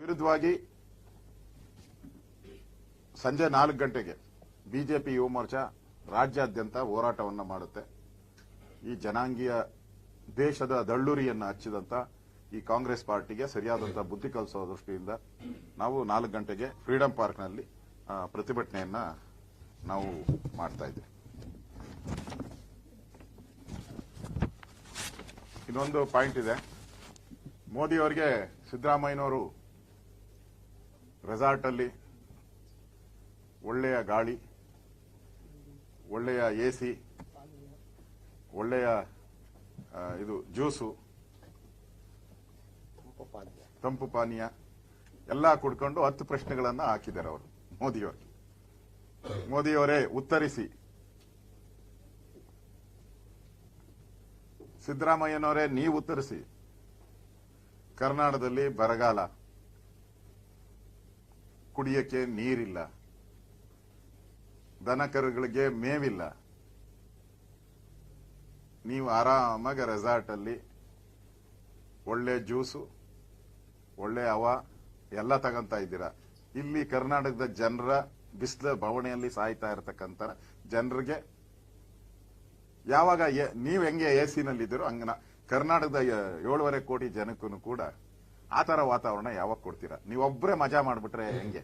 ವಿರುದ್ಧವಾಗಿ ಸಂಜೆ ನಾಲ್ಕು ಗಂಟೆಗೆ ಬಿಜೆಪಿ ಯುವ ಮೋರ್ಚಾ ರಾಜ್ಯಾದ್ಯಂತ ಹೋರಾಟವನ್ನು ಮಾಡುತ್ತೆ. ಈ ಜನಾಂಗೀಯ ದೇಶದ ದಳ್ಳುರಿಯನ್ನು ಹಚ್ಚಿದಂತ ಈ ಕಾಂಗ್ರೆಸ್ ಪಾರ್ಟಿಗೆ ಸರಿಯಾದಂತಹ ಬುದ್ಧಿ ಕಲಿಸೋ ದೃಷ್ಟಿಯಿಂದ ನಾವು ನಾಲ್ಕು ಗಂಟೆಗೆ ಫ್ರೀಡಂ ಪಾರ್ಕ್ನಲ್ಲಿ ಪ್ರತಿಭಟನೆಯನ್ನ ನಾವು ಮಾಡ್ತಾ ಇದ್ದೀವಿ. ಇನ್ನೊಂದು ಪಾಯಿಂಟ್ ಇದೆ. ಮೋದಿ ಅವರಿಗೆ ಸಿದ್ದರಾಮಯ್ಯನವರು ರೆಸಾರ್ಟ್ ಅಲ್ಲಿ ಒಳ್ಳೆಯ ಗಾಳಿ, ಒಳ್ಳೆಯ ಎ ಸಿ, ಒಳ್ಳೆಯ ಇದು ಜ್ಯೂಸು, ತಂಪು ಪಾನೀಯ ಎಲ್ಲ ಕುಡ್ಕೊಂಡು ಹತ್ತು ಪ್ರಶ್ನೆಗಳನ್ನು ಹಾಕಿದ್ದಾರೆ ಅವರು, ಮೋದಿಯವರು. ಮೋದಿಯವರೇ, ಉತ್ತರಿಸಿ. ಸಿದ್ದರಾಮಯ್ಯನವರೇ, ನೀವು ಉತ್ತರಿಸಿ. ಕರ್ನಾಟಕದಲ್ಲಿ ಬರಗಾಲ. ಕುಡಿಯಕ್ಕೆ ನೀರಿಲ್ಲ. ದನಕರುಗಳಿಗೆ ಮೇವಿಲ್ಲ. ನೀವು ಆರಾಮಾಗಿ ರೆಸಾರ್ಟ್ ಅಲ್ಲಿ ಒಳ್ಳೆ ಜ್ಯೂಸು, ಒಳ್ಳೆ ಹವಾ ಎಲ್ಲ ತಗೊಂತ ಇದ್ದೀರಾ. ಇಲ್ಲಿ ಕರ್ನಾಟಕದ ಜನರ ಬಿಸಿಲ ಬವಣೆಯಲ್ಲಿ ಸಾಯ್ತಾ ಇರತಕ್ಕಂತ ಜನರಿಗೆ ಯಾವಾಗ ನೀವು ಹೆಂಗೆ ಎ ಸಿನಲ್ಲಿದ್ದೀರೋ ಹಂಗನ ಕರ್ನಾಟಕದ ಏಳುವರೆ ಕೋಟಿ ಜನಕ್ಕೂ ಕೂಡ ಆ ತರ ವಾತಾವರಣ ಯಾವಾಗ ಕೊಡ್ತೀರಾ? ನೀವೊಬ್ಬರೇ ಮಜಾ ಮಾಡ್ಬಿಟ್ರೆ ಹೆಂಗೆ?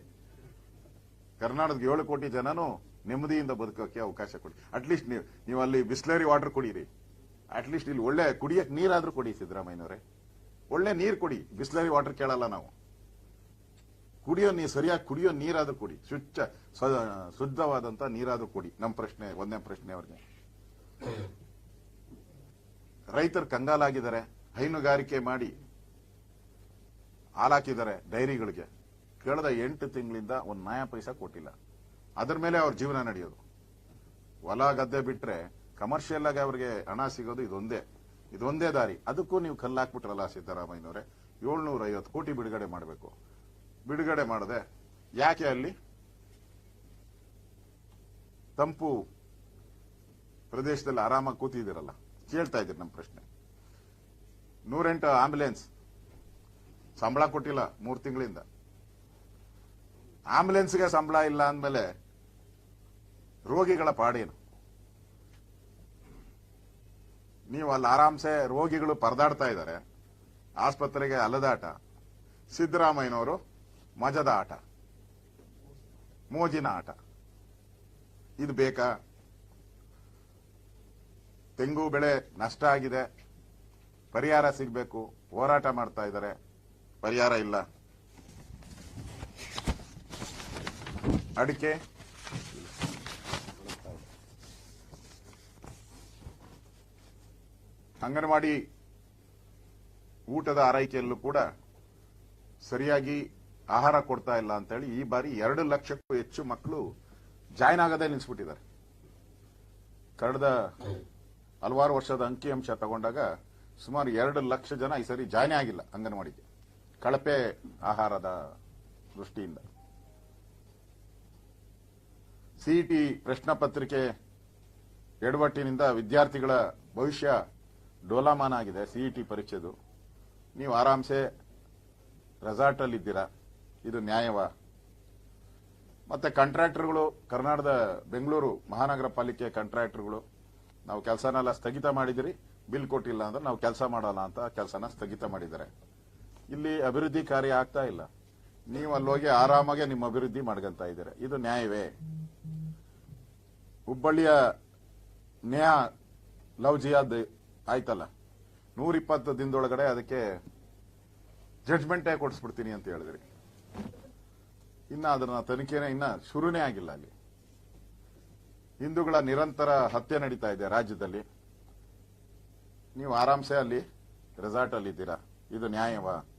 ಕರ್ನಾಟಕದ ಏಳು ಕೋಟಿ ಜನನು ನೆಮ್ಮದಿಯಿಂದ ಬದುಕೋಕೆ ಅವಕಾಶ ಕೊಡಿ. ಅಟ್ಲೀಸ್ಟ್ ನೀವು ನೀವು ಅಲ್ಲಿ ಬಿಸ್ಲರಿ ವಾಟರ್ ಕುಡೀರಿ. ಅಟ್ಲೀಸ್ಟ್ ಇಲ್ಲಿ ಒಳ್ಳೆ ಕುಡಿಯಕ್ ನೀರಾದ್ರೂ ಕೊಡಿ ಸಿದ್ದರಾಮಯ್ಯನವರೇ. ಒಳ್ಳೆ ನೀರು ಕೊಡಿ. ಬಿಸ್ಲರಿ ವಾಟರ್ ಕೇಳಲ್ಲ ನಾವು. ಕುಡಿಯೋ ನೀರು ಸರಿಯಾಗಿ ಕುಡಿಯೋ ನೀರಾದ್ರೂ ಕೊಡಿ. ಸ- ಶುದ್ಧವಾದಂತ ನೀರಾದ್ರೂ ಕೊಡಿ. ನಮ್ಮ ಪ್ರಶ್ನೆ ಒಂದನೇ ಪ್ರಶ್ನೆ ಅವ್ರಿಗೆ. ರೈತರು ಕಂಗಾಲಾಗಿದ್ದಾರೆ. ಹೈನುಗಾರಿಕೆ ಮಾಡಿ. ಹಾಲಾಕಿದ್ದಾರೆ ಡೈರಿಗಳಿಗೆ. ಕಳೆದ ಎಂಟು ತಿಂಗಳಿಂದ ಒಂದು ನಯ ಪೈಸಾ ಕೊಟ್ಟಿಲ್ಲ. ಅದ್ರ ಮೇಲೆ ಅವ್ರ ಜೀವನ ನಡೆಯೋದು. ಹೊಲ ಗದ್ದೆ ಬಿಟ್ರೆ ಕಮರ್ಷಿಯಲ್ ಆಗಿ ಅವ್ರಿಗೆ ಹಣ ಸಿಗೋದು ಇದೊಂದೇ. ಇದೊಂದೇ ದಾರಿ. ಅದಕ್ಕೂ ನೀವು ಕಲ್ಲಾಕ್ಬಿಟ್ರಲ್ಲ ಸಿದ್ದರಾಮಯ್ಯನವರೇ. ಏಳ್ನೂರ ಐವತ್ತು ಕೋಟಿ ಬಿಡುಗಡೆ ಮಾಡಬೇಕು. ಬಿಡುಗಡೆ ಮಾಡದೆ ಯಾಕೆ ಅಲ್ಲಿ? ತಂಪು ಪ್ರದೇಶದಲ್ಲಿ ಆರಾಮಾಗಿ ಕೂತಿದ್ದೀರಲ್ಲ. ಕೇಳ್ತಾ ಇದ್ದೀರಿ ನಮ್ಮ ಪ್ರಶ್ನೆ. ನೂರೆಂಟು ಆಂಬ್ಯುಲೆನ್ಸ್ ಸಂಬಳ ಕೊಟ್ಟಿಲ್ಲ, ಮೂರು ತಿಂಗಳಿಂದ. ಆಂಬುಲೆನ್ಸ್ಗೆ ಸಂಬಳ ಇಲ್ಲ ಅಂದಮೇಲೆ ರೋಗಿಗಳ ಪಾಡೇನು. ನೀವು ಅಲ್ಲಿ ಆರಾಮ್ಸೆ ರೋಗಿಗಳು ಪರದಾಡ್ತಾ ಇದ್ದಾರೆ ಆಸ್ಪತ್ರೆಗೆ ಅಲದಾಟ ಸಿದ್ದರಾಮಯ್ಯನವರು ಮಜದ ಆಟ. ಮೋಜಿನ ಆಟ. ಇದು ಬೇಕಾ? ತೆಂಗು ಬೆಳೆ ನಷ್ಟ ಆಗಿದೆ. ಪರಿಹಾರ ಸಿಗಬೇಕು. ಹೋರಾಟ ಮಾಡ್ತಾ ಇದ್ದಾರೆ ಪರಿಹಾರ ಇಲ್ಲ. ಅಡಿಕೆ. ಅಂಗನವಾಡಿ ಊಟದ ಆರೈಕೆಯಲ್ಲೂ ಕೂಡ ಸರಿಯಾಗಿ ಆಹಾರ ಕೊಡ್ತಾ ಇಲ್ಲ ಅಂತೇಳಿ ಈ ಬಾರಿ ಎರಡು ಲಕ್ಷಕ್ಕೂ ಹೆಚ್ಚು ಮಕ್ಕಳು ಜಾಯ್ನ್ ಆಗದೆ ನಿಲ್ಲಿಸ್ಬಿಟ್ಟಿದ್ದಾರೆ ಕಳೆದ ಹಲವಾರು ವರ್ಷದ ಅಂಕಿಅಂಶ ತಗೊಂಡಾಗ ಸುಮಾರು ಎರಡು ಲಕ್ಷ ಜನ ಈ ಸರಿ ಜಾಯ್ನ್ ಆಗಿಲ್ಲ ಅಂಗನವಾಡಿಗೆ. ಕಳಪೆ ಆಹಾರದ ದೃಷ್ಟಿಯಿಂದ. ಸಿಇಟಿ ಪ್ರಶ್ನೆ ಪತ್ರಿಕೆ ಎಡವಟ್ಟಿನಿಂದ ವಿದ್ಯಾರ್ಥಿಗಳ ಭವಿಷ್ಯ ಡೋಲಾಮಾನ ಆಗಿದೆ ಸಿಇಟಿ ಪರೀಕ್ಷೆದು ನೀವು ಆರಾಮ್ಸೆ ರೆಸಾರ್ಟ್ ಅಲ್ಲಿ ಇದ್ದೀರಾ ಇದು ನ್ಯಾಯವಾ? ಮತ್ತೆ ಕಾಂಟ್ರಾಕ್ಟರ್ಗಳು ಕರ್ನಾಟಕದ ಬೆಂಗಳೂರು ಮಹಾನಗರ ಪಾಲಿಕೆ ಕಾಂಟ್ರಾಕ್ಟರ್ಗಳು, ನಾವು ಕೆಲಸನೆಲ್ಲ ಸ್ಥಗಿತ ಮಾಡಿದಿರಿ ಬಿಲ್ ಕೊಟ್ಟಿಲ್ಲ ಅಂದ್ರೆ ನಾವು ಕೆಲಸ ಮಾಡಲ್ಲ ಅಂತ ಕೆಲಸನ ಸ್ಥಗಿತ ಮಾಡಿದ್ದಾರೆ. ಇಲ್ಲಿ ಅಭಿವೃದ್ಧಿ ಕಾರ್ಯ ಆಗ್ತಾ ಇಲ್ಲ. ನೀವು ಅಲ್ಲಿ ಹೋಗಿ ಆರಾಮಾಗಿ ನಿಮ್ಮ ಅಭಿವೃದ್ಧಿ ಮಾಡ್ಕೊಂತ ಇದ್ದೀರ. ಇದು ನ್ಯಾಯವೇ? ಹುಬ್ಬಳ್ಳಿಯ ನ್ಯಾಯ ಲವ್ ಜಿಯಾದ್ ಆಯ್ತಲ್ಲ? ನೂರಿಪ್ಪತ್ತು ದಿನದೊಳಗಡೆ ಅದಕ್ಕೆ ಜಡ್ಜ್ಮೆಂಟೇ ಕೊಡಿಸ್ಬಿಡ್ತೀನಿ ಅಂತ ಹೇಳಿದ್ರಿ. ಇನ್ನ ಅದರ ತನಿಖೆನೇ ಇನ್ನ ಶುರುನೇ ಆಗಿಲ್ಲ ಅಲ್ಲಿ. ಹಿಂದೂಗಳ ನಿರಂತರ ಹತ್ಯೆ ನಡೀತಾ ಇದೆ ರಾಜ್ಯದಲ್ಲಿ. ನೀವು ಆರಾಮ್ಸೆ ಅಲ್ಲಿ ರೆಸಾರ್ಟ್ ಅಲ್ಲಿ ಇದ್ದೀರಾ ಇದು ನ್ಯಾಯವಾ?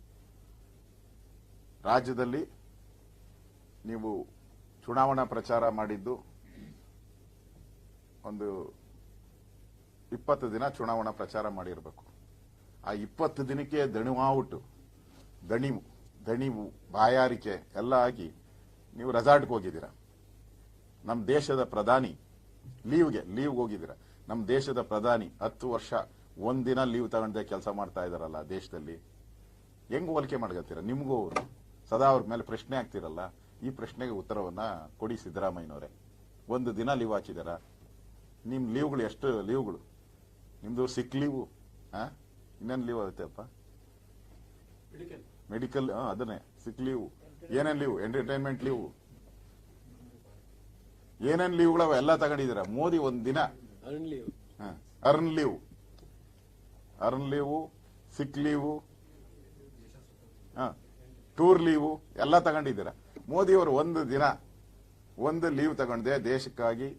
ರಾಜ್ಯದಲ್ಲಿ ನೀವು ಚುನಾವಣಾ ಪ್ರಚಾರ ಮಾಡಿದ್ದು ಒಂದು ಇಪ್ಪತ್ತು ದಿನ ಚುನಾವಣಾ ಪ್ರಚಾರ ಮಾಡಿರಬೇಕು. ಆ ಇಪ್ಪತ್ತು ದಿನಕ್ಕೆ ದಣಿವಾವುಟು ದಣಿವು ದಣಿವು, ಬಾಯಾರಿಕೆ ಎಲ್ಲ ಆಗಿ ನೀವು ರೆಸಾರ್ಟ್ಗೆ ಹೋಗಿದ್ದೀರಾ. ನಮ್ಮ ದೇಶದ ಪ್ರಧಾನಿ ಲೀವ್ಗೆ ಲೀವ್ಗೆ ಹೋಗಿದ್ದೀರಾ. ನಮ್ಮ ದೇಶದ ಪ್ರಧಾನಿ ಹತ್ತು ವರ್ಷ ಒಂದಿನ ಲೀವ್ ತಗೊಂಡೆ ಕೆಲಸ ಮಾಡ್ತಾ ಇದ್ದಾರಲ್ಲ ದೇಶದಲ್ಲಿ. ಹೆಂಗ್ ಹೋಲಿಕೆ ಮಾಡ್ಕೊತೀರಾ ನಿಮಗೂ ಅವರು. ಸದಾ ಅವ್ರ ಮೇಲೆ ಪ್ರಶ್ನೆ ಆಗ್ತಿರಲ್ಲ ಈ ಪ್ರಶ್ನೆಗೆ ಉತ್ತರವನ್ನ ಕೊಡಿ ಸಿದ್ದರಾಮಯ್ಯನವರೇ. ಒಂದು ದಿನ ಲೀವ್ ಹಾಕಿದಾರ ನಿಮ್ ಲೀವ್ಗಳು ಎಷ್ಟು ಲೀವ್ಗಳು? ನಿಮ್ದು ಸಿಕ್ ಲೀವು ಆ? ಇನ್ನೇನು ಲೀವ್ ಆಗುತ್ತೆಪ್ಪ ಮೆಡಿಕಲ್ ಅದನ್ನೇ ಸಿಕ್ ಲೀವ್. ಏನೇನು ಲೀವ್? Entertainment leave. ಏನೇನು ಲೀವ್ಗಳು ಎಲ್ಲ ತಗೊಂಡಿದ್ದೀರಾ? ಮೋದಿ ಒಂದ್ ದಿನ. Earn leave. Earn leave. Sick leave. Tour leave ಎಲ್ಲ ತಗೊಂಡಿದ್ದೀರಾ. ಮೋದಿಯವರು ಒಂದು ದಿನ, ಒಂದು ಲೀವ್ ತಗೊಂಡೆ ದೇಶಕ್ಕಾಗಿ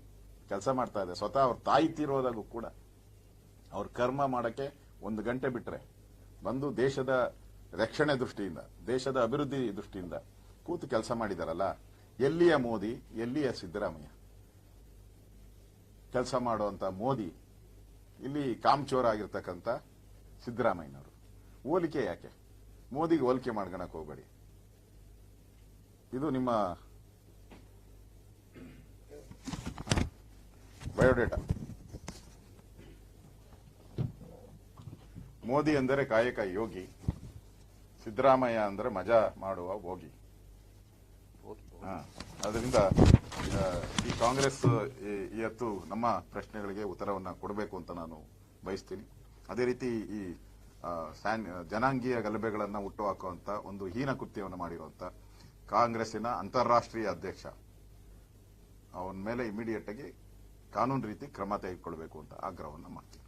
ಕೆಲಸ ಮಾಡ್ತಾ ಇದೆ ಸ್ವತಃ ಅವ್ರ ತಾಯಿ ತೀರೋದಾಗೂ ಕೂಡ. ಅವ್ರ ಕರ್ಮ ಮಾಡಕ್ಕೆ ಒಂದು ಗಂಟೆ ಬಿಟ್ರೆ, ಬಂದು ದೇಶದ ರಕ್ಷಣೆ ದೃಷ್ಟಿಯಿಂದ, ದೇಶದ ಅಭಿವೃದ್ಧಿ ದೃಷ್ಟಿಯಿಂದ ಕೂತು ಕೆಲಸ ಮಾಡಿದಾರಲ್ಲ, ಎಲ್ಲಿಯ ಮೋದಿ, ಎಲ್ಲಿಯ ಸಿದ್ದರಾಮಯ್ಯ? ಕೆಲಸ ಮಾಡುವಂತ ಮೋದಿ, ಇಲ್ಲಿ ಕಾಮಚೋರ ಆಗಿರ್ತಕ್ಕಂಥ ಸಿದ್ದರಾಮಯ್ಯನವರು. ಹೋಲಿಕೆ ಯಾಕೆ? ಮೋದಿಗೆ ಹೋಲಿಕೆ ಮಾಡ್ಕೊಳಕ್ ಹೋಗಬೇಡಿ. ಇದು ನಿಮ್ಮ ಬಯೋಡೇಟಾ. ಮೋದಿ ಅಂದರೆ ಕಾಯಕ ಯೋಗಿ, ಸಿದ್ದರಾಮಯ್ಯ ಅಂದರೆ ಮಜಾ ಮಾಡುವ ಹೋಗಿ. ಅದರಿಂದ ಈ ಕಾಂಗ್ರೆಸ್ ಇವತ್ತು ನಮ್ಮ ಪ್ರಶ್ನೆಗಳಿಗೆ ಉತ್ತರವನ್ನು ಕೊಡಬೇಕು ಅಂತ ನಾನು ಬಯಸ್ತೀನಿ. ಅದೇ ರೀತಿ ಈ ಜನಾಂಗೀಯ ಗಲಭೆಗಳನ್ನು ಹುಟ್ಟುಹಾಕುವಂತ ಒಂದು ಹೀನ ಕೃತ್ಯವನ್ನು ಮಾಡಿರುವಂತ ಕಾಂಗ್ರೆಸ್ಸಿನ ಅಂತಾರಾಷ್ಟ್ರೀಯ ಅಧ್ಯಕ್ಷ. ಅವನ ಮೇಲೆ ಇಮಿಡಿಯೇಟ್ ಆಗಿ ಕಾನೂನು ರೀತಿ ಕ್ರಮ ತೆಗೆದುಕೊಳ್ಬೇಕು ಅಂತ ಆಗ್ರಹವನ್ನು ಮಾಡ್ತೀನಿ.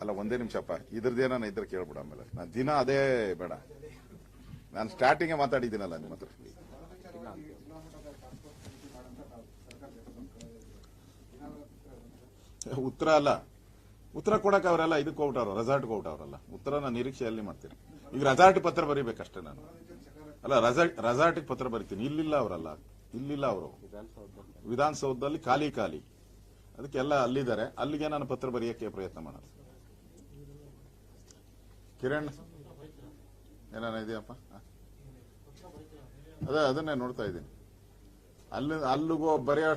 ಅಲ್ಲ, ಒಂದೇ ನಿಮಿಷಪ್ಪ ಇದ್ರದ್ದೇನ ಇದ್ರೆ ಕೇಳ್ಬಿಡ ಆಮೇಲೆ. ನಾನು ದಿನ ಅದೇ ಬೇಡ. ನಾನು ಸ್ಟಾರ್ಟಿಂಗೇ ಮಾತಾಡಿದ್ದೀನಲ್ಲ ನಿಮ್ಮ ಹತ್ರ. ಉತ್ತರ ಅಲ್ಲ. ಉತ್ತರ ಕೊಡಕ್ ಅವರೆಲ್ಲ ಇದಕ್ಕೆ ಹೋಗ್ಬಿಟ್ಟವ್ರು ರೆಸಾರ್ಟ್ಗೆ ಹೋಗ್ಬಿಟ್ಟವ್ರಲ್ಲ. ಉತ್ತರನ ನಿರೀಕ್ಷೆಯಲ್ಲಿ ಮಾಡ್ತೀನಿ ಈಗ ರೆಸಾರ್ಟ್ ಪತ್ರ ಬರೀಬೇಕಷ್ಟೇ ನಾನು. ಅಲ್ಲ ರೆಸಾರ್ಟ್ ರೆಸಾರ್ಟ್ ಪತ್ರ ಬರಿತೀನಿ. ಇಲ್ಲಿಲ್ಲ ಅವರಲ್ಲ. ಇಲ್ಲಿಲ್ಲ ಅವರು. ವಿಧಾನಸೌಧದಲ್ಲಿ ಖಾಲಿ ಖಾಲಿ. ಅದಕ್ಕೆಲ್ಲ ಅಲ್ಲಿದ್ದಾರೆ. ಅಲ್ಲಿಗೆ ನಾನು ಪತ್ರ ಬರೆಯಕ್ಕೆ ಪ್ರಯತ್ನ ಮಾಡೋದು. ಕಿರಣ್, ಏನಾನ ಇದೆಯಪ್ಪ? ಅದೇ, ಅದನ್ನೇ ನೋಡ್ತಾ ಇದ್ದೀನಿ. ಅಲ್ಲಿ, ಅಲ್ಲಿಗೂ ಬರೆಯೋ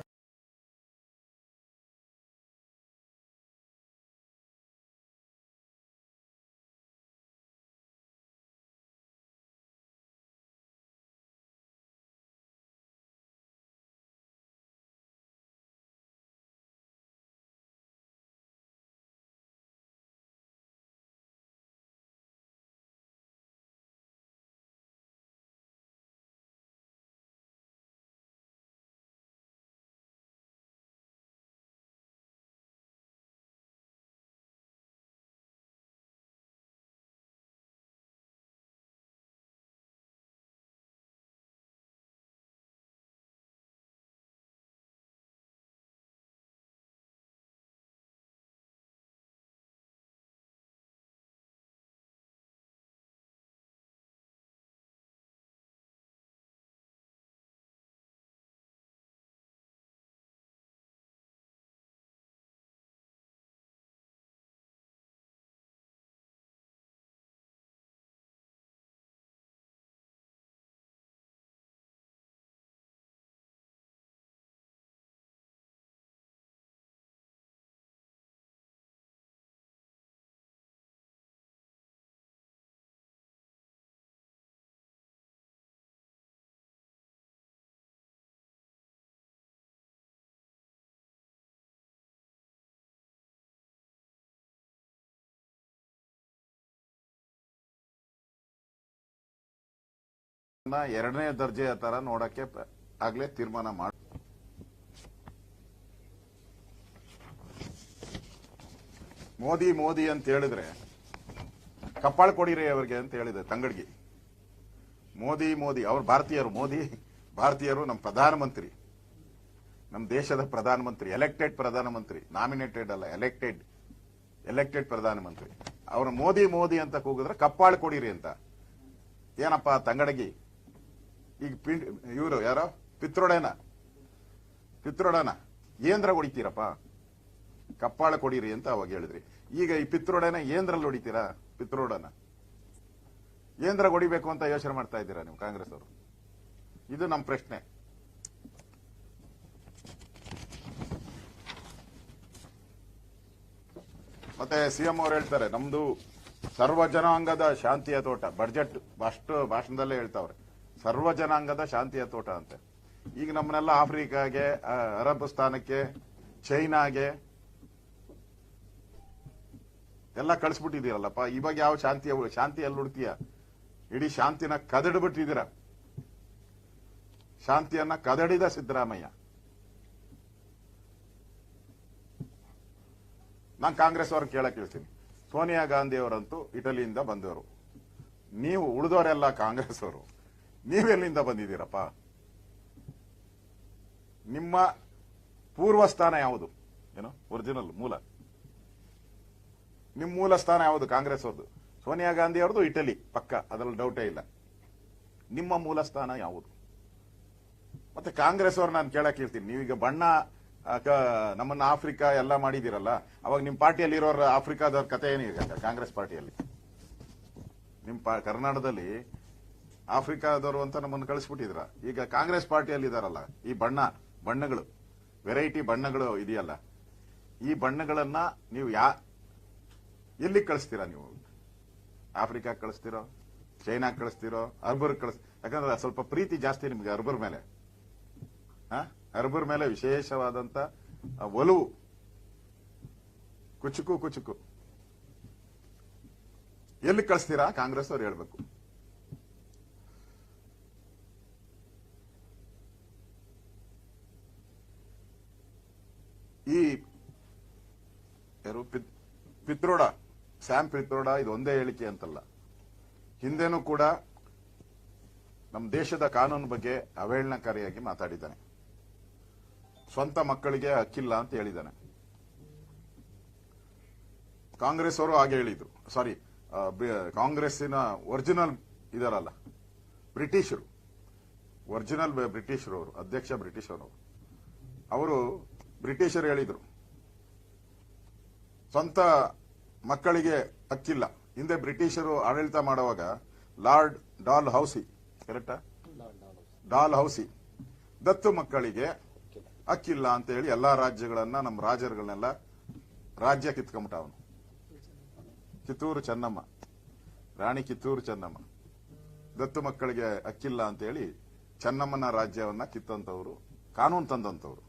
ಎರಡನೇ ದರ್ಜೆಯ ತರ ನೋಡಕ್ಕೆ ಆಗ್ಲೇ ತೀರ್ಮಾನ ಮಾಡಿ ಮೋದಿ ಮೋದಿ ಅಂತ ಹೇಳಿದ್ರೆ, ಕಪ್ಪಾಳ ಕೊಡಿರಿ ಅವರಿಗೆ ಅಂತ ಹೇಳಿದೆ ತಂಗಡ್ಗಿ. ಮೋದಿ ಮೋದಿ, ಅವ್ರು ಭಾರತೀಯರು, ಮೋದಿ, ಭಾರತೀಯರು ನಮ್ಮ ಪ್ರಧಾನಮಂತ್ರಿ. ನಮ್ಮ ದೇಶದ ಪ್ರಧಾನಮಂತ್ರಿ ಎಲೆಕ್ಟೆಡ್ ಪ್ರಧಾನಮಂತ್ರಿ ನಾಮಿನೇಟೆಡ್ ಅಲ್ಲ ಎಲೆಕ್ಟೆಡ್ ಎಲೆಕ್ಟೆಡ್ ಪ್ರಧಾನಮಂತ್ರಿ. ಅವರು ಮೋದಿ ಮೋದಿ ಅಂತ ಕೂಗಿದ್ರೆ ಕಪ್ಪಾಳ ಕೊಡಿರಿ ಅಂತ. ಏನಪ್ಪ ತಂಗಡಗಿ? ಈಗ ಪಿಂಡ್, ಇವರು ಯಾರೋ? ಪಿತ್ರೋಡೇನ? ಪಿತ್ರೋಡನ? ಏಂದ್ರ ಹೊಡಿತೀರಪ್ಪ? ಕಪ್ಪಾಳ ಕೊಡಿರಿ ಅಂತ ಅವಾಗ ಹೇಳಿದ್ರಿ. ಈಗ ಈ ಪಿತ್ರೋಡನ ಏಂದ್ರಲ್ಲಿ ಹೊಡಿತೀರಾ? ಪಿತ್ರೋಡನ. ಏಂದ್ರ ಹೊಡಿಬೇಕು ಅಂತ ಯೋಚನೆ ಮಾಡ್ತಾ ಇದ್ದೀರಾ ನೀವು ಕಾಂಗ್ರೆಸ್ ಅವರು? ಇದು ನಮ್ಮ ಪ್ರಶ್ನೆ. ಮತ್ತೆ ಸಿಎಂ ಅವ್ರು ಹೇಳ್ತಾರೆ, ನಮ್ದು ಸರ್ವ ಜನಾಂಗದ ಶಾಂತಿಯ ತೋಟ ಬಡ್ಜೆಟ್ ಅಷ್ಟು ಭಾಷಣದಲ್ಲೇ ಹೇಳ್ತಾವ್ರೆ. ಸರ್ವ ಜನಾಂಗದ ಶಾಂತಿಯ ತೋಟ ಅಂತೆ. ಈಗ ನಮ್ಮನ್ನೆಲ್ಲ ಆಫ್ರಿಕಾಗೆ ಅರಬ್ ಸ್ಥಾನಕ್ಕೆ, ಚೈನಾಗೆ ಎಲ್ಲ ಕಳಿಸ್ಬಿಟ್ಟಿದ್ದೀರಲ್ಲಪ್ಪ. ಇವಾಗ ಯಾವ ಶಾಂತಿ ಶಾಂತಿ ಎಲ್ಲಿ ಹುಡ್ತೀಯ ಇಡೀ ಶಾಂತಿನ ಕದಡ್ಬಿಟ್ಟಿದ್ದೀರ. ಶಾಂತಿಯನ್ನ ಕದಡಿದ ಸಿದ್ದರಾಮಯ್ಯ. ನಾನು ಕಾಂಗ್ರೆಸ್ ಅವ್ರನ್ನ ಕೇಳಕ್ ಹೇಳ್ತೀನಿ ಸೋನಿಯಾ ಗಾಂಧಿ ಅವರಂತೂ ಇಟಲಿಯಿಂದ ಬಂದವರು. ನೀವು ಉಳಿದವರೆಲ್ಲ ಕಾಂಗ್ರೆಸ್ ಅವರು. ನೀವೆಲ್ಲಿಂದ ಬಂದಿದ್ದೀರಪ್ಪ? ನಿಮ್ಮ ಪೂರ್ವ ಸ್ಥಾನ ಯಾವುದು? ಏನು? ಒರಿಜಿನಲ್ ಮೂಲ. ನಿಮ್ಮ ಮೂಲ ಸ್ಥಾನ ಯಾವುದು? ಕಾಂಗ್ರೆಸ್ ಅವ್ರದ್ದು ಸೋನಿಯಾ ಗಾಂಧಿ ಅವ್ರದ್ದು ಇಟಲಿ. ಪಕ್ಕ, ಅದರಲ್ಲಿ ಡೌಟೇ ಇಲ್ಲ. ನಿಮ್ಮ ಮೂಲ ಸ್ಥಾನ ಯಾವುದು? ಮತ್ತೆ ಕಾಂಗ್ರೆಸ್ ಅವ್ರು ನಾನು ಕೇಳಕ್ ಹೇಳ್ತೀನಿ. ನೀವೀಗ ಬಣ್ಣ ನಮ್ಮನ್ನ ಆಫ್ರಿಕಾ ಎಲ್ಲ ಮಾಡಿದಿರಲ್ಲ ಅವಾಗ ನಿಮ್ಮ ಪಾರ್ಟಿಯಲ್ಲಿ ಇರೋರ ಆಫ್ರಿಕಾದವ್ರ ಕತೆ ಏನಿದೆ ಕಾಂಗ್ರೆಸ್ ಪಾರ್ಟಿಯಲ್ಲಿ. ನಿಮ್ಮ ಕರ್ನಾಟಕದಲ್ಲಿ ಆಫ್ರಿಕಾದವರು ಅಂತ ನಮ್ಮನ್ನು ಕಳಿಸ್ಬಿಟ್ಟಿದ್ರ. ಈಗ ಕಾಂಗ್ರೆಸ್ ಪಾರ್ಟಿಯಲ್ಲಿ ಇದಾರಲ್ಲ, ಈ ಬಣ್ಣ, ಬಣ್ಣಗಳು, ವೆರೈಟಿ ಬಣ್ಣಗಳು ಇದೆಯಲ್ಲ, ಈ ಬಣ್ಣಗಳನ್ನ ನೀವು ಯಾ ಎಲ್ಲಿ ಕಳಿಸ್ತೀರಾ ನೀವು? ಆಫ್ರಿಕಾ ಕಳಿಸ್ತಿರೋ? ಚೈನಾ ಕಳಿಸ್ತಿರೋ? ಅರ್ಬರ್ ಕಳಿಸ್, ಯಾಕಂದ್ರೆ ಸ್ವಲ್ಪ ಪ್ರೀತಿ ಜಾಸ್ತಿ ನಿಮ್ಗೆ ಅರ್ಬರ್ ಮೇಲೆ? ಅರ್ಬರ್ ಮೇಲೆ ವಿಶೇಷವಾದಂತ ಒಲವು ಕುಚುಕು ಕುಚುಕು. ಎಲ್ಲಿ ಕಳಿಸ್ತೀರಾ? ಕಾಂಗ್ರೆಸ್ ಅವ್ರು ಹೇಳ್ಬೇಕು ಈ ಯಾರು ಪಿತ್- ಪಿತ್ರೋಡ, ಸ್ಯಾಮ್ ಪಿತ್ರೋಡ ಇದು ಒಂದೇ ಹೇಳಿಕೆ ಅಂತಲ್ಲ. ಹಿಂದೆನೂ ಕೂಡ ನಮ್ಮ ದೇಶದ ಕಾನೂನು ಬಗ್ಗೆ ಅವಹೇಳನಕಾರಿಯಾಗಿ ಮಾತಾಡಿದ್ದಾನೆ. ಸ್ವಂತ ಮಕ್ಕಳಿಗೆ ಹಕ್ಕಿಲ್ಲ ಅಂತ ಹೇಳಿದ್ದಾನೆ. ಕಾಂಗ್ರೆಸ್ ಅವರು ಹಾಗೆ ಹೇಳಿದ್ರು. ಸಾರಿ ಕಾಂಗ್ರೆಸ್ಸಿನ ಒರಿಜಿನಲ್ ಇದಾರಲ್ಲ, ಬ್ರಿಟಿಷರು. ಒರಿಜಿನಲ್ ಬ್ರಿಟಿಷರು ಅವರು, ಅಧ್ಯಕ್ಷ ಬ್ರಿಟಿಷರು ಅವರು ಬ್ರಿಟಿಷರು ಹೇಳಿದ್ರು. ಸ್ವಂತ ಮಕ್ಕಳಿಗೆ ಹಕ್ಕಿಲ್ಲ. ಹಿಂದೆ ಬ್ರಿಟಿಷರು ಆಡಳಿತ ಮಾಡುವಾಗ ಲಾರ್ಡ್ ಡಾಲ್ ಹೌಸಿ, ಕರೆಕ್ಟಾ? Dalhousie. ದತ್ತು ಮಕ್ಕಳಿಗೆ ಹಕ್ಕಿಲ್ಲ ಅಂತ ಹೇಳಿ ಎಲ್ಲಾ ರಾಜ್ಯಗಳನ್ನ, ನಮ್ಮ ರಾಜರುಗಳನ್ನೆಲ್ಲ ರಾಜ್ಯ ಕಿತ್ಕೊಂಬಿಟ್ಟ ಅವನು. ಕಿತ್ತೂರು ಚೆನ್ನಮ್ಮ. ರಾಣಿ ಕಿತ್ತೂರು ಚೆನ್ನಮ್ಮ. ದತ್ತು ಮಕ್ಕಳಿಗೆ ಹಕ್ಕಿಲ್ಲ ಅಂತ ಹೇಳಿ ಚೆನ್ನಮ್ಮನ ರಾಜ್ಯವನ್ನ ಕಿತ್ತಂತವ್ರು, ಕಾನೂನು ತಂದಂತವ್ರು.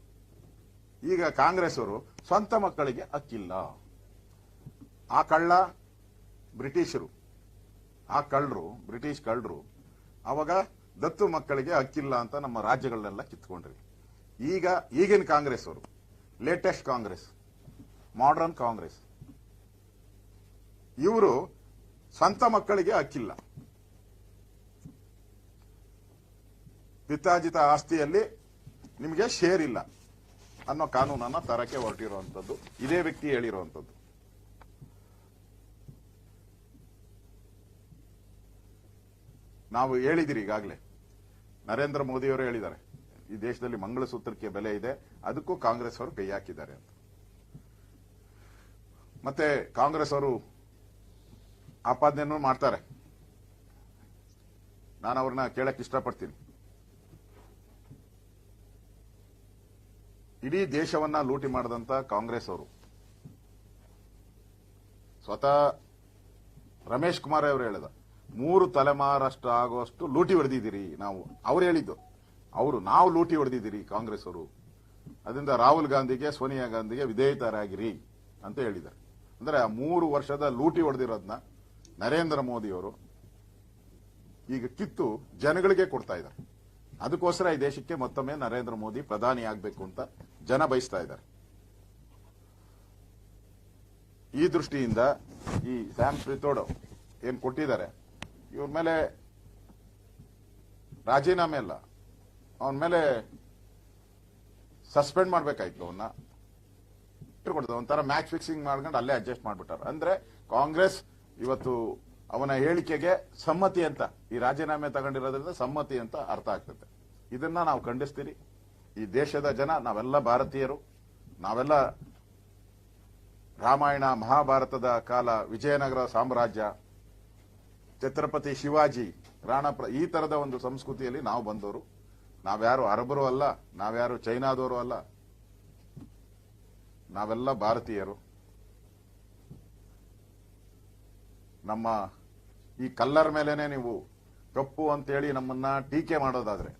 ಈಗ ಕಾಂಗ್ರೆಸ್ ಅವರು ಸ್ವಂತ ಮಕ್ಕಳಿಗೆ ಹಕ್ಕಿಲ್ಲ. ಆ ಕಳ್ಳ ಬ್ರಿಟಿಷರು. ಆ ಕಳ್ಳರು ಬ್ರಿಟಿಷ್ ಕಳ್ಳರು ಅವಾಗ ದತ್ತು ಮಕ್ಕಳಿಗೆ ಹಕ್ಕಿಲ್ಲ ಅಂತ ನಮ್ಮ ರಾಜ್ಯಗಳನ್ನೆಲ್ಲ ಕಿತ್ಕೊಂಡ್ರಿ. ಈಗ ಈಗಿನ ಕಾಂಗ್ರೆಸ್ ಅವರು ಲೇಟೆಸ್ಟ್ ಕಾಂಗ್ರೆಸ್ ಮಾಡರ್ನ್ ಕಾಂಗ್ರೆಸ್. ಇವರು ಸ್ವಂತ ಮಕ್ಕಳಿಗೆ ಹಕ್ಕಿಲ್ಲ. ಪಿತಾಜಿತ ಆಸ್ತಿಯಲ್ಲಿ ನಿಮಗೆ ಶೇರ್ ಇಲ್ಲ ಅನ್ನೋ ಕಾನೂನನ್ನ ತರಕ್ಕೆ ಹೊರಟಿರುವಂಥದ್ದು ಇದೇ ವ್ಯಕ್ತಿ ಹೇಳಿರುವಂತದ್ದು. ನಾವು ಹೇಳಿದಿರಿ ಈಗಾಗಲೇ. ನರೇಂದ್ರ ಮೋದಿಯವರು ಹೇಳಿದ್ದಾರೆ. ಈ ದೇಶದಲ್ಲಿ ಮಂಗಳಸೂತ್ರಕ್ಕೆ ಬೆಲೆ ಇದೆ, ಅದಕ್ಕೂ ಕಾಂಗ್ರೆಸ್ ಅವರು ಕೈ ಹಾಕಿದ್ದಾರೆ ಅಂತ. ಮತ್ತೆ ಕಾಂಗ್ರೆಸ್ ಅವರು ಆಪಾದನೆಯನ್ನು ಮಾಡ್ತಾರೆ. ನಾನು ಅವ್ರನ್ನ ಕೇಳಕ್ ಇಷ್ಟಪಡ್ತೀನಿ. ಇಡೀ ದೇಶವನ್ನ ಲೂಟಿ ಮಾಡಿದಂತ ಕಾಂಗ್ರೆಸ್ ಅವರು. ಸ್ವತಃ ರಮೇಶ್ ಕುಮಾರ್ ಅವರು ಹೇಳಿದ. ಮೂರು ತಲೆಮಾರಷ್ಟು ಆಗುವಷ್ಟು ಲೂಟಿ ಹೊಡೆದಿದ್ದೀರಿ ನಾವು. ಅವ್ರು ಹೇಳಿದ್ದು. ಅವರು ನಾವು ಲೂಟಿ ಹೊಡೆದಿದ್ದೀರಿ ಕಾಂಗ್ರೆಸ್ ಅವರು ಅದರಿಂದ ರಾಹುಲ್ ಗಾಂಧಿಗೆ, ಸೋನಿಯಾ ಗಾಂಧಿಗೆ ವಿಧೇಯತರಾಗಿರಿ ಅಂತ ಹೇಳಿದ್ದಾರೆ. ಅಂದ್ರೆ ಆ ಮೂರು ವರ್ಷದ ಲೂಟಿ ಹೊಡೆದಿರೋದನ್ನ ನರೇಂದ್ರ ಮೋದಿಯವರು ಈಗ ಕಿತ್ತು ಜನಗಳಿಗೆ ಕೊಡ್ತಾ ಇದ್ದಾರೆ. ಅದಕ್ಕೋಸ್ಕರ ಈ ದೇಶಕ್ಕೆ ಮತ್ತೊಮ್ಮೆ ನರೇಂದ್ರ ಮೋದಿ ಪ್ರಧಾನಿ ಆಗಬೇಕು ಅಂತ ಜನ ಬಯಸ್ತಾ ಇದ್ದಾರೆ. ಈ ದೃಷ್ಟಿಯಿಂದ ಈ ಸ್ಯಾಮ್ ಪ್ರಿತೋಡ್ ಏನ್ ಕೊಟ್ಟಿದ್ದಾರೆ ಇವ್ರ ಮೇಲೆ ರಾಜೀನಾಮೆ ಅಲ್ಲ ಅವನ ಮೇಲೆ ಸಸ್ಪೆಂಡ್ ಮಾಡ್ಬೇಕಾಯ್ತು ಅವನ್ನ ಇಟ್ಕೊಡ್ತಾರೆ ಒಂಥರ ಮ್ಯಾಚ್ ಫಿಕ್ಸಿಂಗ್ ಮಾಡ್ಕೊಂಡು ಅಲ್ಲೇ ಅಡ್ಜಸ್ಟ್ ಮಾಡ್ಬಿಟ್ಟಾರ. ಅಂದ್ರೆ ಕಾಂಗ್ರೆಸ್ ಇವತ್ತು ಅವನ ಹೇಳಿಕೆಗೆ ಸಮ್ಮತಿ ಅಂತ, ಈ ರಾಜೀನಾಮೆ ತಗೊಂಡಿರೋದ್ರಿಂದ ಸಮ್ಮತಿ ಅಂತ ಅರ್ಥ ಆಗ್ತದೆ. ಇದನ್ನ ನಾವು ಖಂಡಿಸ್ತೀರಿ. ಈ ದೇಶದ ಜನ, ನಾವೆಲ್ಲ ಭಾರತೀಯರು, ನಾವೆಲ್ಲ ರಾಮಾಯಣ, ಮಹಾಭಾರತದ ಕಾಲ, ವಿಜಯನಗರ ಸಾಮ್ರಾಜ್ಯ ಛತ್ರಪತಿ ಶಿವಾಜಿ ರಾಣಪ್ರ ಈ ತರದ ಒಂದು ಸಂಸ್ಕೃತಿಯಲ್ಲಿ ನಾವು ಬಂದವರು. ನಾವ್ಯಾರು ಅರಬರು ಅಲ್ಲ, ನಾವ್ಯಾರು ಚೈನಾದವರು ಅಲ್ಲ, ನಾವೆಲ್ಲ ಭಾರತೀಯರು. ನಮ್ಮ ಈ ಕಲ್ಲರ್ ಮೇಲೇನೆ ನೀವು ಕಪ್ಪು ಅಂತೇಳಿ ನಮ್ಮನ್ನ ಟೀಕೆ ಮಾಡೋದಾದ್ರೆ,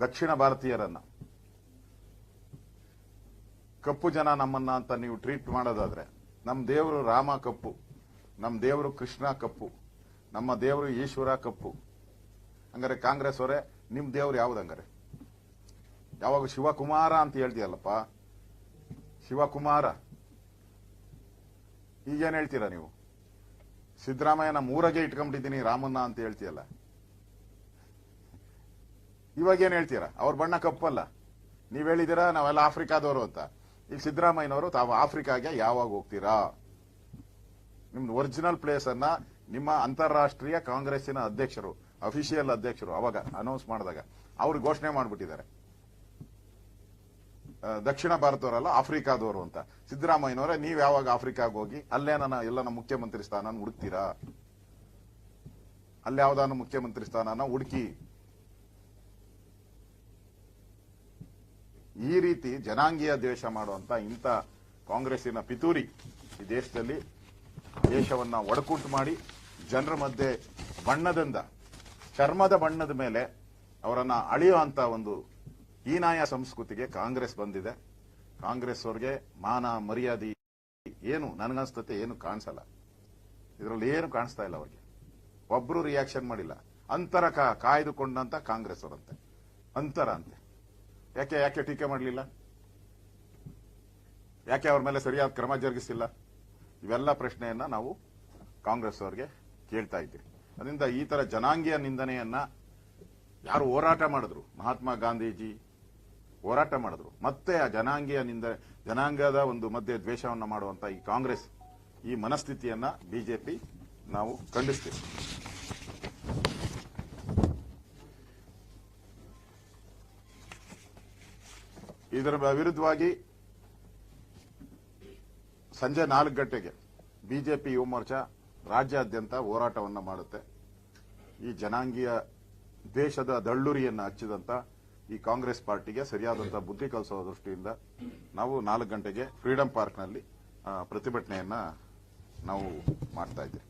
ದಕ್ಷಿಣ ಭಾರತೀಯರನ್ನ. ಕಪ್ಪು ಜನ ನಮ್ಮನ್ನ ಅಂತ ನೀವು ಟ್ರೀಟ್ ಮಾಡೋದಾದ್ರೆ ನಮ್ಮ ದೇವರು ರಾಮ ಕಪ್ಪು. ನಮ್ಮ ದೇವರು ಕೃಷ್ಣ ಕಪ್ಪು, ನಮ್ಮ ದೇವರು ಈಶ್ವರ ಕಪ್ಪು. ಹಂಗಾರೆ ಕಾಂಗ್ರೆಸ್ ಅವರೇ ನಿಮ್ಮ ದೇವ್ರು ಯಾವ್ದು ಹಂಗಾರೆ? ಯಾವಾಗ ಶಿವಕುಮಾರ ಅಂತ ಹೇಳ್ತೀಯಲ್ಲಪ್ಪ? ಶಿವಕುಮಾರ. ಈಗೇನು ಹೇಳ್ತೀರಾ ನೀವು? ಸಿದ್ದರಾಮಯ್ಯನ ಮೂರಗೆ ಇಟ್ಕೊಂಡಿದ್ದೀನಿ ರಾಮಣ್ಣ ಅಂತ ಹೇಳ್ತೀಯಲ್ಲ. ಇವಾಗ ಏನ್ ಹೇಳ್ತೀರಾ? ಅವ್ರ ಬಣ್ಣ ಕಪ್ಪಲ್ಲ. ನೀವು ಹೇಳಿದಿರಾ ನಾವೆಲ್ಲ ಆಫ್ರಿಕಾದವರು ಅಂತ. ಈಗ ಸಿದ್ದರಾಮಯ್ಯನವರು ತಾವು ಆಫ್ರಿಕಾಗೆ ಯಾವಾಗ ಹೋಗ್ತೀರಾ? ನಿಮ್ದು ಒರಿಜಿನಲ್ ಪ್ಲೇಸ್ ಅನ್ನ ನಿಮ್ಮ ಅಂತಾರಾಷ್ಟ್ರೀಯ ಕಾಂಗ್ರೆಸ್ಸಿನ ಅಧ್ಯಕ್ಷರು ಅಫಿಷಿಯಲ್ ಅಧ್ಯಕ್ಷರು ಅವಾಗ ಅನೌನ್ಸ್ ಮಾಡಿದಾಗ ಅವ್ರು ಘೋಷಣೆ ಮಾಡಿಬಿಟ್ಟಿದ್ದಾರೆ. ದಕ್ಷಿಣ ಭಾರತದವರಲ್ಲ, ಆಫ್ರಿಕಾದವರು ಅಂತ. ಸಿದ್ದರಾಮಯ್ಯನವರೇ, ನೀವು ಯಾವಾಗ ಆಫ್ರಿಕಾಗೆ ಹೋಗಿ, ಅಲ್ಲೇ ನನ್ನ, ಎಲ್ಲ ಮುಖ್ಯಮಂತ್ರಿ ಸ್ಥಾನ ಹುಡುಕ್ತೀರಾ? ಅಲ್ಲಿ ಯಾವ್ದಾನ ಮುಖ್ಯಮಂತ್ರಿ ಸ್ಥಾನನ ಹುಡುಕಿ. ಈ ರೀತಿ ಜನಾಂಗೀಯ ದ್ವೇಷ ಮಾಡುವಂತ ಇಂಥ ಕಾಂಗ್ರೆಸ್ಸಿನ ಪಿತೂರಿ ಈ ದೇಶದಲ್ಲಿ ದೇಶವನ್ನ ಒಡಕುಂಟು ಮಾಡಿ ಜನರ ಮಧ್ಯೆ ಬಣ್ಣದಿಂದ, ಚರ್ಮದ ಬಣ್ಣದ ಮೇಲೆ ಅವರನ್ನ ಅಳಿಯುವಂತ ಒಂದು ಹೀನಾಯ ಸಂಸ್ಕೃತಿಗೆ ಕಾಂಗ್ರೆಸ್ ಬಂದಿದೆ. ಕಾಂಗ್ರೆಸ್ ಅವ್ರಿಗೆ ಮಾನ, ಮರ್ಯಾದೆ ಏನು ನನಗನ್ಸ್ತತೆ ಏನು ಕಾಣಿಸಲ್ಲ. ಇದರಲ್ಲಿ ಏನು ಕಾಣಿಸ್ತಾ ಇಲ್ಲ ಅವ್ರಿಗೆ. ಒಬ್ರು ರಿಯಾಕ್ಷನ್ ಮಾಡಿಲ್ಲ. ಅಂತರ ಕಾಯ್ದುಕೊಂಡಂತ ಕಾಂಗ್ರೆಸ್ ಅವರಂತೆ. ಅಂತರ ಅಂತೆ. ಯಾಕೆ ಯಾಕೆ ಟೀಕೆ ಮಾಡಲಿಲ್ಲ? ಯಾಕೆ ಅವ್ರ ಮೇಲೆ ಸರಿಯಾದ ಕ್ರಮ ಜರುಗಿಸಿಲ್ಲ? ಇವೆಲ್ಲ ಪ್ರಶ್ನೆಯನ್ನ ನಾವು ಕಾಂಗ್ರೆಸ್ ಅವರಿಗೆ ಕೇಳ್ತಾ ಇದ್ದೀವಿ. ಅದರಿಂದ ಈ ತರ ಜನಾಂಗೀಯ ನಿಂದನೆಯನ್ನ ಯಾರು ಹೋರಾಟ ಮಾಡಿದ್ರು? ಮಹಾತ್ಮ ಗಾಂಧೀಜಿ ಹೋರಾಟ ಮಾಡಿದ್ರು. ಮತ್ತೆ ಆ ಜನಾಂಗೀಯ ನಿಂದ, ಜನಾಂಗದ ಒಂದು ಮಧ್ಯೆ ದ್ವೇಷವನ್ನ ಮಾಡುವಂತ ಈ ಕಾಂಗ್ರೆಸ್ ಈ ಮನಸ್ಥಿತಿಯನ್ನ ಬಿಜೆಪಿ ನಾವು ಖಂಡಿಸ್ತೇವೆ. ಇದರ ವಿರುದ್ಧವಾಗಿ ಸಂಜೆ ನಾಲ್ಕು ಗಂಟೆಗೆ ಬಿಜೆಪಿ ಯುವ ಮೋರ್ಚಾ ರಾಜ್ಯಾದ್ಯಂತ ಹೋರಾಟವನ್ನು ಮಾಡುತ್ತೆ. ಈ ಜನಾಂಗೀಯ ದೇಶದ ದಳ್ಳುರಿಯನ್ನು ಹಚ್ಚಿದಂತ ಈ ಕಾಂಗ್ರೆಸ್ ಪಾರ್ಟಿಗೆ ಸರಿಯಾದಂತ ಬುದ್ಧಿ ಕಲಿಸೋ ದೃಷ್ಟಿಯಿಂದ ನಾವು ನಾಲ್ಕು ಗಂಟೆಗೆ ಫ್ರೀಡಂ ಪಾರ್ಕ್ನಲ್ಲಿ ಪ್ರತಿಭಟನೆಯನ್ನ ನಾವು ಮಾಡ್ತಾ ಇದ್ದೀವಿ.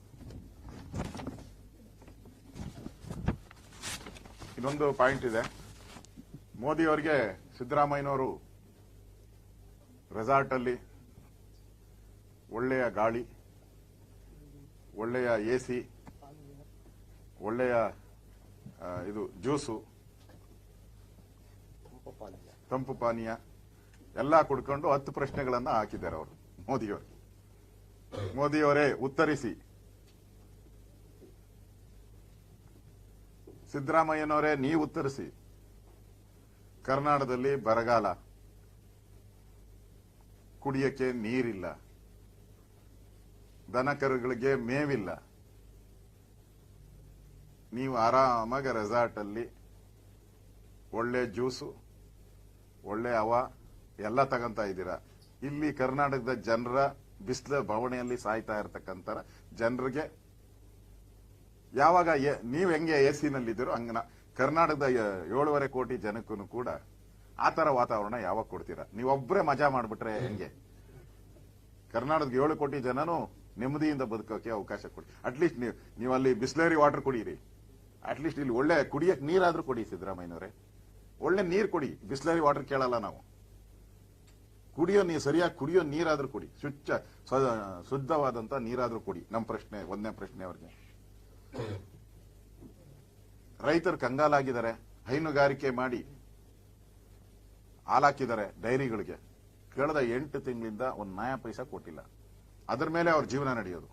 ಇನ್ನೊಂದು ಪಾಯಿಂಟ್ ಇದೆ. ಮೋದಿ ಅವರಿಗೆ ಸಿದ್ದರಾಮಯ್ಯನವರು ರೆಸಾರ್ಟ್ ಅಲ್ಲಿ ಒಳ್ಳೆಯ ಗಾಳಿ, ಒಳ್ಳೆಯ ಎ ಸಿ, ಒಳ್ಳೆಯ ಇದು ಜ್ಯೂಸು, ತಂಪು ಪಾನೀಯ ಎಲ್ಲ ಕುಡ್ಕೊಂಡು ಹತ್ತು ಪ್ರಶ್ನೆಗಳನ್ನ ಹಾಕಿದ್ದಾರೆ ಅವರು, ಮೋದಿಯವರು. ಮೋದಿಯವರೇ, ಉತ್ತರಿಸಿ. ಸಿದ್ದರಾಮಯ್ಯನವರೇ, ನೀವು ಉತ್ತರಿಸಿ. ಕರ್ನಾಟಕದಲ್ಲಿ ಬರಗಾಲ. ಕುಡಿಯಕ್ಕೆ ನೀರಿಲ್ಲ. ದನಕರುಗಳಿಗೆ ಮೇವಿಲ್ಲ. ನೀವು ಆರಾಮಾಗಿ ರೆಸಾರ್ಟಲ್ಲಿ ಒಳ್ಳೆ ಜ್ಯೂಸು, ಒಳ್ಳೆ ಹವ ಎಲ್ಲ ತಗೊಂತ ಇದ್ದೀರಾ. ಇಲ್ಲಿ ಕರ್ನಾಟಕದ ಜನರ ಬಿಸಿಲ ಬವಣೆಯಲ್ಲಿ ಸಾಯ್ತಾ ಇರತಕ್ಕಂಥ ಜನರಿಗೆ ಯಾವಾಗ ನೀವು ಹೆಂಗೆ ಎ ಸಿನಲ್ಲಿದ್ದೀರೋ ಹಂಗನ ಕರ್ನಾಟಕದ ಏಳುವರೆ ಕೋಟಿ ಜನಕ್ಕೂ ಕೂಡ ಆ ಥರ ವಾತಾವರಣ ಯಾವಾಗ ಕೊಡ್ತೀರಾ? ನೀವೊಬ್ಬರೇ ಮಜಾ ಮಾಡಿಬಿಟ್ರೆ ಹೆಂಗೆ? ಕರ್ನಾಟಕದ ಏಳು ಕೋಟಿ ಜನನು ನೆಮ್ಮದಿಯಿಂದ ಬದುಕೋಕೆ ಅವಕಾಶ ಕೊಡಿ. ಅಟ್ಲೀಸ್ಟ್ ನೀವು ನೀವು ಅಲ್ಲಿ ಬಿಸ್ಲರಿ ವಾಟರ್ ಕುಡಿಯಿರಿ. ಅಟ್ಲೀಸ್ಟ್ ಇಲ್ಲಿ ಒಳ್ಳೆ ಕುಡಿಯಕ್ಕೆ ನೀರಾದ್ರೂ ಕೊಡಿ ಸಿದ್ದರಾಮಯ್ಯನವರೇ. ಒಳ್ಳೆ ನೀರು ಕೊಡಿ. ಬಿಸ್ಲರಿ ವಾಟರ್ ಕೇಳಲ್ಲ ನಾವು. ಕುಡಿಯೋ ನೀರು ಸರಿಯಾಗಿ ಕುಡಿಯೋ ನೀರಾದ್ರೂ ಕೊಡಿ. ಶುಚ್ಚ ಶುದ್ಧವಾದಂಥ ನೀರಾದ್ರೂ ಕೊಡಿ. ನಮ್ಮ ಪ್ರಶ್ನೆ, ಒಂದನೇ ಪ್ರಶ್ನೆ ಅವ್ರಿಗೆ. ರೈತರು ಕಂಗಾಲಾಗಿದ್ದಾರೆ. ಹೈನುಗಾರಿಕೆ ಮಾಡಿ ಹಾಲಾಕಿದ್ದಾರೆ ಡೈರಿಗಳಿಗೆ. ಕಳೆದ ಎಂಟು ತಿಂಗಳಿಂದ ಒಂದು ನ್ಯಾಯ ಪೈಸಾ ಕೊಟ್ಟಿಲ್ಲ. ಅದ್ರ ಮೇಲೆ ಅವ್ರ ಜೀವನ ನಡೆಯೋದು.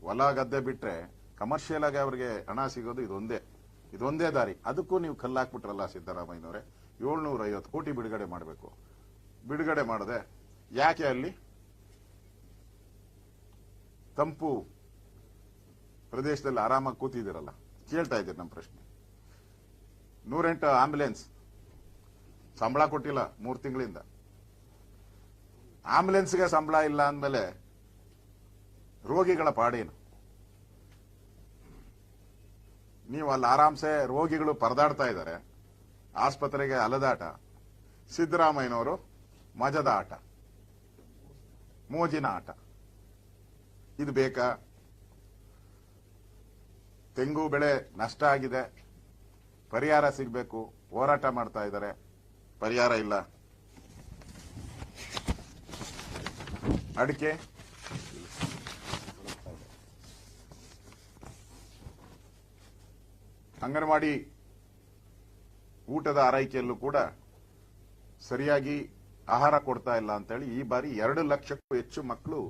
ಹೊಲ ಗದ್ದೆ ಬಿಟ್ರೆ ಕಮರ್ಷಿಯಲ್ ಆಗಿ ಅವ್ರಿಗೆ ಹಣ ಸಿಗೋದು ಇದೊಂದೇ. ಇದೊಂದೇ ದಾರಿ. ಅದಕ್ಕೂ ನೀವು ಕಲ್ಲಾಕ್ಬಿಟ್ರಲ್ಲ ಸಿದ್ದರಾಮಯ್ಯನವರೇ. ಏಳ್ನೂರ ಐವತ್ತು ಕೋಟಿ ಬಿಡುಗಡೆ ಮಾಡಬೇಕು. ಬಿಡುಗಡೆ ಮಾಡದೆ ಯಾಕೆ ಅಲ್ಲಿ? ತಂಪು ಪ್ರದೇಶದಲ್ಲಿ ಆರಾಮಾಗಿ ಕೂತಿದ್ದೀರಲ್ಲ. ಕೇಳ್ತಾ ಇದ್ದೀರಿ ನಮ್ಮ ಪ್ರಶ್ನೆ. ನೂರೆಂಟು ಆಂಬ್ಯುಲೆನ್ಸ್. ಸಂಬಳ ಕೊಟ್ಟಿಲ್ಲ ಮೂರು ತಿಂಗಳಿಂದ. ಆಂಬ್ಯುಲೆನ್ಸ್ಗೆ ಸಂಬಳ ಇಲ್ಲ ಅಂದಮೇಲೆ ರೋಗಿಗಳ ಪಾಡೇನು. ನೀವು ಅಲ್ಲಿ ಆರಾಮ್ಸೆ ರೋಗಿಗಳು ಪರದಾಡ್ತಾ ಇದ್ದಾರೆ. ಆಸ್ಪತ್ರೆಗೆ ಅಲದಾಟ. ಸಿದ್ದರಾಮಯ್ಯನವರು ಮಜದ ಆಟ. ಮೋಜಿನ ಆಟ. ಇದು ಬೇಕಾ? ತೆಂಗು ಬೆಳೆ ನಷ್ಟ ಆಗಿದೆ. ಪರಿಹಾರ ಸಿಗಬೇಕು. ಹೋರಾಟ ಮಾಡ್ತಾ ಇದ್ದಾರೆ. ಪರಿಹಾರ ಇಲ್ಲ. ಅಡಿಕೆ. ಅಂಗನವಾಡಿ ಊಟದ ಆರೈಕೆಯಲ್ಲೂ ಕೂಡ ಸರಿಯಾಗಿ ಆಹಾರ ಕೊಡ್ತಾ ಇಲ್ಲ ಅಂತೇಳಿ ಈ ಬಾರಿ ಎರಡು ಲಕ್ಷಕ್ಕೂ ಹೆಚ್ಚು ಮಕ್ಕಳು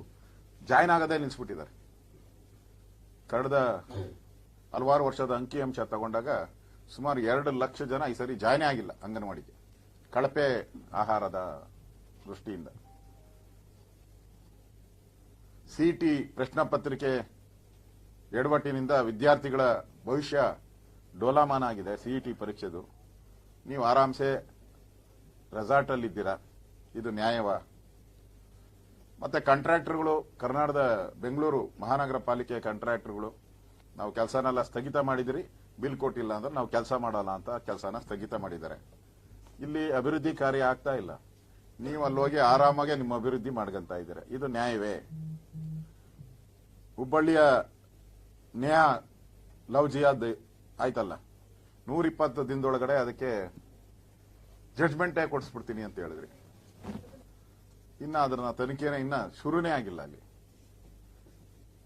ಜಾಯ್ನ್ ಆಗದೆ ನಿಲ್ಲಿಸ್ಬಿಟ್ಟಿದ್ದಾರೆ ಕಳೆದ ಹಲವಾರು ವರ್ಷದ ಅಂಕಿಅಂಶ ತಗೊಂಡಾಗ ಸುಮಾರು ಎರಡು ಲಕ್ಷ ಜನ ಈ ಸರಿ ಜಾಯ್ನ್ ಆಗಿಲ್ಲ ಅಂಗನವಾಡಿಗೆ. ಕಳಪೆ ಆಹಾರದ ದೃಷ್ಟಿಯಿಂದ. ಸಿಟಿ ಪ್ರಶ್ನೆ ಪತ್ರಿಕೆ ಎಡವಟ್ಟಿನಿಂದ ವಿದ್ಯಾರ್ಥಿಗಳ ಭವಿಷ್ಯ ಡೋಲಾಮಾನ ಆಗಿದೆ ಸಿಇಟಿ ಪರೀಕ್ಷೆದು. ನೀವು ಆರಾಮ್ಸೆ ರೆಸಾರ್ಟ್ ಅಲ್ಲಿದ್ದೀರಾ ಇದು ನ್ಯಾಯವ? ಮತ್ತೆ ಕಾಂಟ್ರಾಕ್ಟರ್ಗಳು ಕರ್ನಾಟಕದ ಬೆಂಗಳೂರು ಮಹಾನಗರ ಪಾಲಿಕೆ ಕಾಂಟ್ರಾಕ್ಟರ್ಗಳು, ನಾವು ಕೆಲಸನೆಲ್ಲ ಸ್ಥಗಿತ ಮಾಡಿದಿರಿ, ಬಿಲ್ ಕೊಟ್ಟಿಲ್ಲ ಅಂದ್ರೆ ನಾವು ಕೆಲಸ ಮಾಡಲ್ಲ ಅಂತ ಕೆಲಸನ ಸ್ಥಗಿತ ಮಾಡಿದ್ದಾರೆ. ಇಲ್ಲಿ ಅಭಿವೃದ್ಧಿ ಕಾರ್ಯ ಆಗ್ತಾ ಇಲ್ಲ. ನೀವು ಅಲ್ಲಿ ಹೋಗಿ ಆರಾಮಾಗೆ ನಿಮ್ಮ ಅಭಿವೃದ್ಧಿ ಮಾಡ್ಕೊಂತ ಇದ್ದೀರಾ? ಇದು ನ್ಯಾಯವೇ? ಹುಬ್ಬಳ್ಳಿಯ ನ್ಯಾಯ ಲವ್ ಜಿಯಾದ್ ಆಯ್ತಲ್ಲ. ನೂರಿಪ್ಪತ್ತು ದಿನದೊಳಗಡೆ ಅದಕ್ಕೆ ಜಡ್ಜ್ಮೆಂಟೇ ಕೊಡಿಸ್ಬಿಡ್ತೀನಿ ಅಂತ ಹೇಳಿದ್ರಿ. ಇನ್ನ ಅದರ ತನಿಖೆನೇ ಇನ್ನ ಶುರುನೇ ಆಗಿಲ್ಲ ಅಲ್ಲಿ.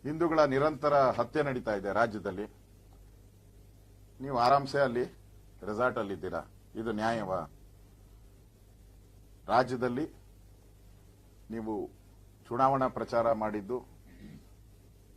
ಹಿಂದೂಗಳ ನಿರಂತರ ಹತ್ಯೆ ನಡೀತಾ ಇದೆ ರಾಜ್ಯದಲ್ಲಿ. ನೀವು ಆರಾಮ್ಸೆ ಅಲ್ಲಿ ರೆಸಾರ್ಟ್ ಅಲ್ಲಿ ಇದ್ದೀರಾ? ಇದು ನ್ಯಾಯವಾ? ರಾಜ್ಯದಲ್ಲಿ ನೀವು ಚುನಾವಣಾ ಪ್ರಚಾರ ಮಾಡಿದ್ದು